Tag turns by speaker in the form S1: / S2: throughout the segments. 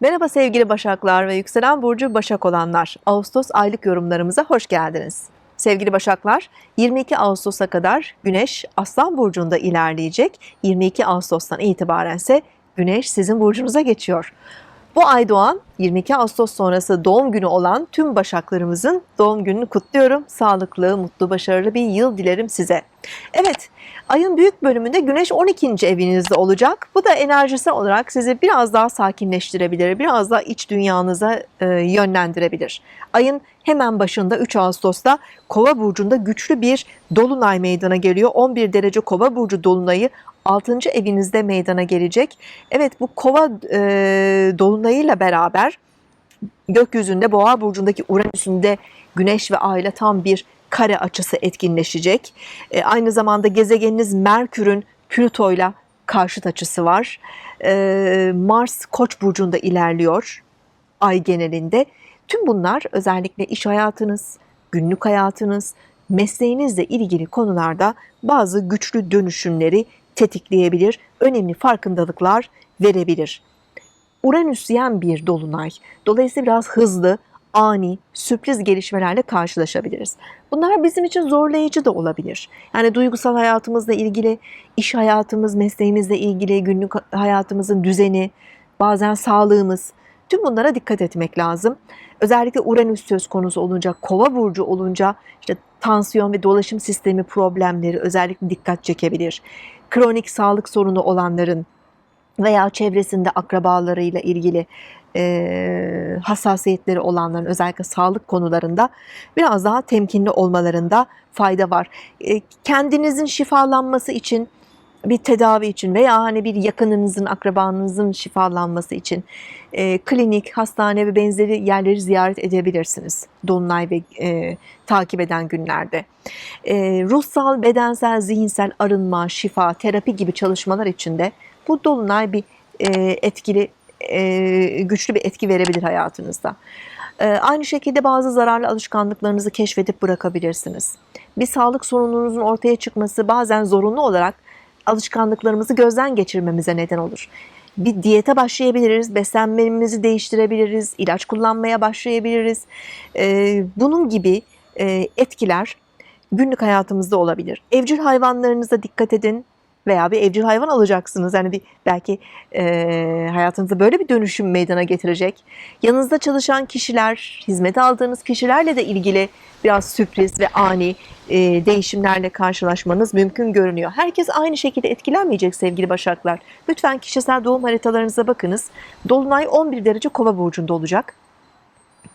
S1: Merhaba sevgili Başaklar ve yükselen burcu Başak olanlar. Ağustos aylık yorumlarımıza hoş geldiniz. Sevgili Başaklar, 22 Ağustos'a kadar Güneş Aslan burcunda ilerleyecek. 22 Ağustos'tan itibaren ise Güneş sizin burcunuza geçiyor. Bu ay doğan 22 Ağustos sonrası doğum günü olan tüm Başaklarımızın doğum gününü kutluyorum. Sağlıklı, mutlu, başarılı bir yıl dilerim size. Evet, ayın büyük bölümünde Güneş 12. evinizde olacak. Bu da enerjisel olarak sizi biraz daha sakinleştirebilir, biraz daha iç dünyanıza e, yönlendirebilir. Ayın hemen başında 3 Ağustos'ta Kova burcunda güçlü bir dolunay meydana geliyor. 11 derece Kova burcu dolunayı 6. evinizde meydana gelecek. Evet bu Kova e, dolunayıyla beraber gökyüzünde Boğa burcundaki Uranüs'ünde Güneş ve Ay ile tam bir kare açısı etkinleşecek. E, aynı zamanda gezegeniniz Merkür'ün Plüto'yla karşıt açısı var. E, Mars Koç burcunda ilerliyor ay genelinde. Tüm bunlar özellikle iş hayatınız, günlük hayatınız, mesleğinizle ilgili konularda bazı güçlü dönüşümleri tetikleyebilir, önemli farkındalıklar verebilir. Uranüsyen bir dolunay. Dolayısıyla biraz hızlı, ani, sürpriz gelişmelerle karşılaşabiliriz. Bunlar bizim için zorlayıcı da olabilir. Yani duygusal hayatımızla ilgili, iş hayatımız, mesleğimizle ilgili, günlük hayatımızın düzeni, bazen sağlığımız, tüm bunlara dikkat etmek lazım. Özellikle Uranüs söz konusu olunca, Kova burcu olunca işte tansiyon ve dolaşım sistemi problemleri özellikle dikkat çekebilir. Kronik sağlık sorunu olanların veya çevresinde akrabalarıyla ilgili e, hassasiyetleri olanların özellikle sağlık konularında biraz daha temkinli olmalarında fayda var. E, kendinizin şifalanması için bir tedavi için veya hani bir yakınınızın, akrabanızın şifalanması için e, klinik, hastane ve benzeri yerleri ziyaret edebilirsiniz. Dolunay ve e, takip eden günlerde. E, ruhsal, bedensel, zihinsel arınma, şifa, terapi gibi çalışmalar için de bu dolunay bir e, etkili, e, güçlü bir etki verebilir hayatınızda. E, aynı şekilde bazı zararlı alışkanlıklarınızı keşfedip bırakabilirsiniz. Bir sağlık sorununuzun ortaya çıkması bazen zorunlu olarak alışkanlıklarımızı gözden geçirmemize neden olur. Bir diyete başlayabiliriz, beslenmemizi değiştirebiliriz, ilaç kullanmaya başlayabiliriz. Ee, bunun gibi e, etkiler günlük hayatımızda olabilir. Evcil hayvanlarınıza dikkat edin veya bir evcil hayvan alacaksınız. Yani bir belki e, hayatınızda böyle bir dönüşüm meydana getirecek. Yanınızda çalışan kişiler, hizmet aldığınız kişilerle de ilgili biraz sürpriz ve ani e, değişimlerle karşılaşmanız mümkün görünüyor. Herkes aynı şekilde etkilenmeyecek sevgili Başaklar. Lütfen kişisel doğum haritalarınıza bakınız. Dolunay 11 derece Kova burcunda olacak.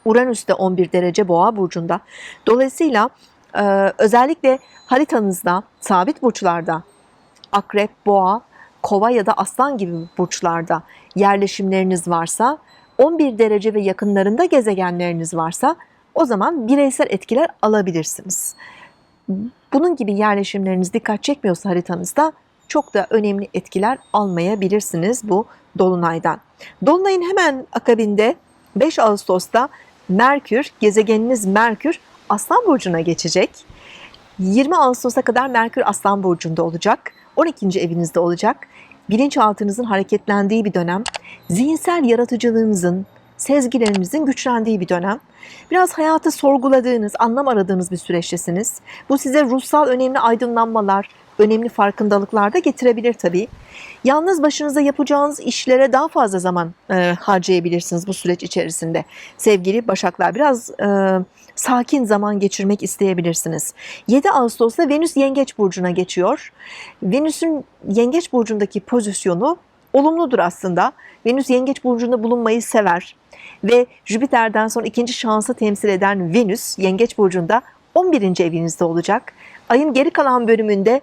S1: Uranüs de 11 derece Boğa burcunda. Dolayısıyla e, özellikle haritanızda sabit burçlarda akrep, boğa, kova ya da aslan gibi burçlarda yerleşimleriniz varsa 11 derece ve yakınlarında gezegenleriniz varsa o zaman bireysel etkiler alabilirsiniz. Bunun gibi yerleşimleriniz dikkat çekmiyorsa haritanızda çok da önemli etkiler almayabilirsiniz bu dolunaydan. Dolunayın hemen akabinde 5 Ağustos'ta Merkür, gezegeniniz Merkür Aslan burcuna geçecek. 20 Ağustos'a kadar Merkür Aslan burcunda olacak. 12. evinizde olacak. Bilinçaltınızın hareketlendiği bir dönem. Zihinsel yaratıcılığınızın, sezgilerinizin güçlendiği bir dönem. Biraz hayatı sorguladığınız, anlam aradığınız bir süreçtesiniz. Bu size ruhsal önemli aydınlanmalar, önemli farkındalıklar da getirebilir tabii. Yalnız başınıza yapacağınız işlere daha fazla zaman e, harcayabilirsiniz bu süreç içerisinde. Sevgili Başaklar biraz e, sakin zaman geçirmek isteyebilirsiniz. 7 Ağustos'ta Venüs Yengeç Burcu'na geçiyor. Venüs'ün Yengeç Burcu'ndaki pozisyonu olumludur aslında. Venüs Yengeç Burcu'nda bulunmayı sever. Ve Jüpiter'den sonra ikinci şansı temsil eden Venüs Yengeç Burcu'nda 11. evinizde olacak. Ayın geri kalan bölümünde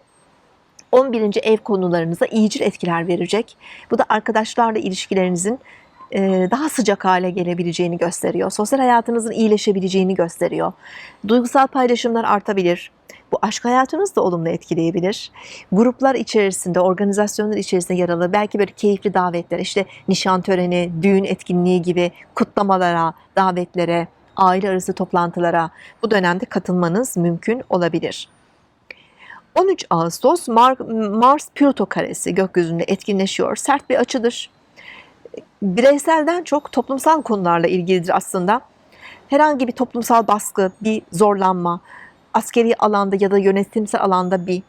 S1: 11. ev konularınıza iyicil etkiler verecek. Bu da arkadaşlarla ilişkilerinizin e, daha sıcak hale gelebileceğini gösteriyor. Sosyal hayatınızın iyileşebileceğini gösteriyor. Duygusal paylaşımlar artabilir. Bu aşk hayatınızı da olumlu etkileyebilir. Gruplar içerisinde, organizasyonlar içerisinde yer alır. Belki böyle keyifli davetler, işte nişan töreni, düğün etkinliği gibi kutlamalara, davetlere, aile arası toplantılara bu dönemde katılmanız mümkün olabilir. 13 Ağustos Mars Plüto karesi gökyüzünde etkinleşiyor. Sert bir açıdır. Bireyselden çok toplumsal konularla ilgilidir aslında. Herhangi bir toplumsal baskı, bir zorlanma, askeri alanda ya da yönetimsel alanda bir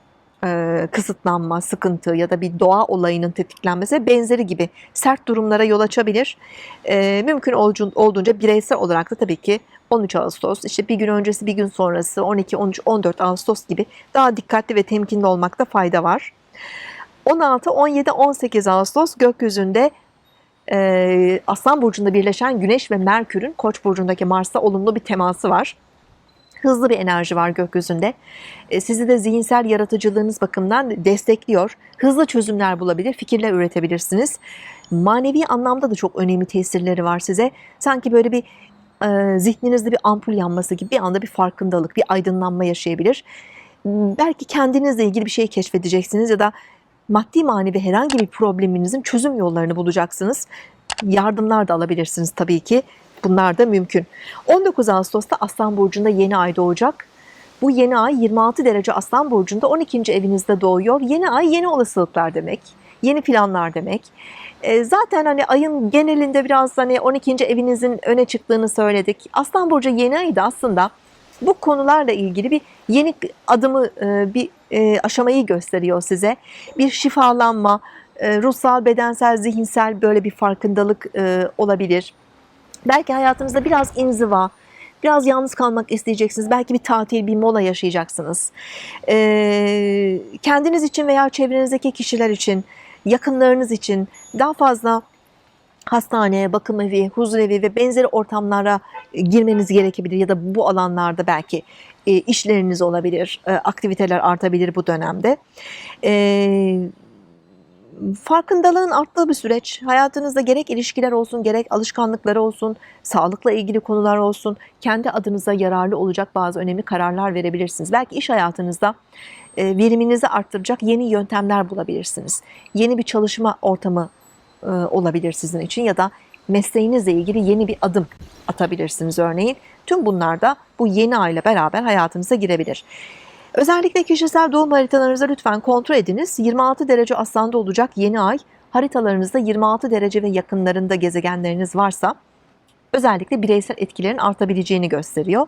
S1: e, kısıtlanma, sıkıntı ya da bir doğa olayının tetiklenmesi benzeri gibi sert durumlara yol açabilir. E, mümkün olduğunca bireysel olarak da tabii ki 13 Ağustos, işte bir gün öncesi, bir gün sonrası, 12, 13, 14 Ağustos gibi daha dikkatli ve temkinli olmakta fayda var. 16, 17, 18 Ağustos gökyüzünde e, Aslan Burcu'nda birleşen Güneş ve Merkür'ün Koç Burcu'ndaki Mars'ta olumlu bir teması var. Hızlı bir enerji var gökyüzünde. E, sizi de zihinsel yaratıcılığınız bakımından destekliyor. Hızlı çözümler bulabilir, fikirler üretebilirsiniz. Manevi anlamda da çok önemli tesirleri var size. Sanki böyle bir e, zihninizde bir ampul yanması gibi bir anda bir farkındalık, bir aydınlanma yaşayabilir. Belki kendinizle ilgili bir şey keşfedeceksiniz ya da maddi manevi herhangi bir probleminizin çözüm yollarını bulacaksınız. Yardımlar da alabilirsiniz tabii ki. Bunlar da mümkün. 19 Ağustos'ta Aslan Burcu'nda yeni ay doğacak. Bu yeni ay 26 derece Aslan Burcu'nda 12. evinizde doğuyor. Yeni ay yeni olasılıklar demek. Yeni planlar demek. E, zaten hani ayın genelinde biraz hani 12. evinizin öne çıktığını söyledik. Aslan Burcu yeni ayı da aslında bu konularla ilgili bir yeni adımı, e, bir e, aşamayı gösteriyor size. Bir şifalanma, e, ruhsal, bedensel, zihinsel böyle bir farkındalık e, olabilir. Belki hayatınızda biraz inziva, biraz yalnız kalmak isteyeceksiniz. Belki bir tatil, bir mola yaşayacaksınız. E, kendiniz için veya çevrenizdeki kişiler için, yakınlarınız için daha fazla hastane, bakım evi, huzurevi ve benzeri ortamlara girmeniz gerekebilir ya da bu alanlarda belki e, işleriniz olabilir, e, aktiviteler artabilir bu dönemde. E, farkındalığın arttığı bir süreç. Hayatınızda gerek ilişkiler olsun, gerek alışkanlıkları olsun, sağlıkla ilgili konular olsun, kendi adınıza yararlı olacak bazı önemli kararlar verebilirsiniz. Belki iş hayatınızda e, veriminizi arttıracak yeni yöntemler bulabilirsiniz. Yeni bir çalışma ortamı e, olabilir sizin için ya da mesleğinizle ilgili yeni bir adım atabilirsiniz örneğin. Tüm bunlar da bu yeni ayla beraber hayatınıza girebilir. Özellikle kişisel doğum haritalarınızı lütfen kontrol ediniz. 26 derece aslanda olacak yeni ay haritalarınızda 26 derece ve yakınlarında gezegenleriniz varsa özellikle bireysel etkilerin artabileceğini gösteriyor.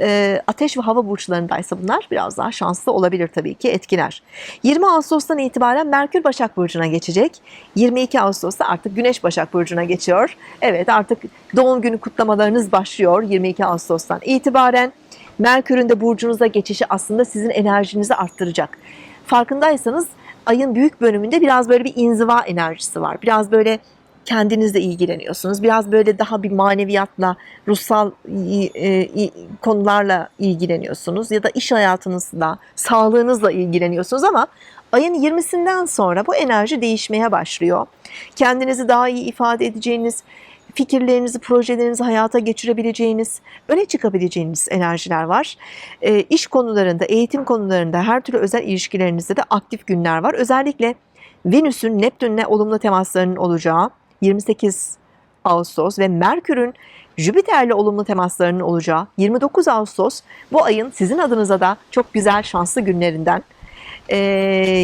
S1: E, ateş ve hava burçlarındaysa bunlar biraz daha şanslı olabilir tabii ki etkiler. 20 Ağustos'tan itibaren Merkür Başak Burcu'na geçecek. 22 Ağustos'ta artık Güneş Başak Burcu'na geçiyor. Evet artık doğum günü kutlamalarınız başlıyor 22 Ağustos'tan itibaren. Merkür'ün de burcunuza geçişi aslında sizin enerjinizi arttıracak. Farkındaysanız ayın büyük bölümünde biraz böyle bir inziva enerjisi var. Biraz böyle kendinizle ilgileniyorsunuz. Biraz böyle daha bir maneviyatla, ruhsal e, konularla ilgileniyorsunuz ya da iş hayatınızla, sağlığınızla ilgileniyorsunuz ama ayın 20'sinden sonra bu enerji değişmeye başlıyor. Kendinizi daha iyi ifade edeceğiniz, fikirlerinizi, projelerinizi hayata geçirebileceğiniz, öne çıkabileceğiniz enerjiler var. E, iş konularında, eğitim konularında, her türlü özel ilişkilerinizde de aktif günler var. Özellikle Venüs'ün Neptün'le olumlu temaslarının olacağı 28 Ağustos ve Merkür'ün Jüpiter'le olumlu temaslarının olacağı 29 Ağustos bu ayın sizin adınıza da çok güzel şanslı günlerinden. Ee,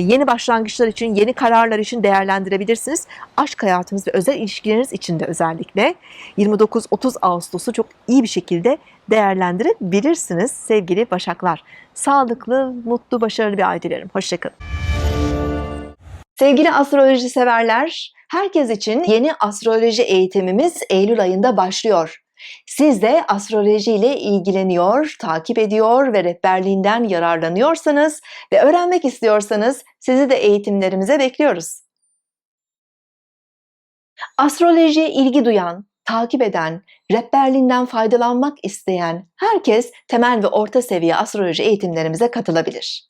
S1: yeni başlangıçlar için, yeni kararlar için değerlendirebilirsiniz. Aşk hayatınız ve özel ilişkileriniz için de özellikle 29-30 Ağustos'u çok iyi bir şekilde değerlendirebilirsiniz sevgili Başaklar. Sağlıklı, mutlu, başarılı bir ay dilerim. Hoşçakalın. Sevgili astroloji severler, herkes için yeni astroloji eğitimimiz Eylül ayında başlıyor. Siz de astroloji ile ilgileniyor, takip ediyor ve rehberliğinden yararlanıyorsanız ve öğrenmek istiyorsanız sizi de eğitimlerimize bekliyoruz. Astrolojiye ilgi duyan, takip eden, rehberliğinden faydalanmak isteyen herkes temel ve orta seviye astroloji eğitimlerimize katılabilir.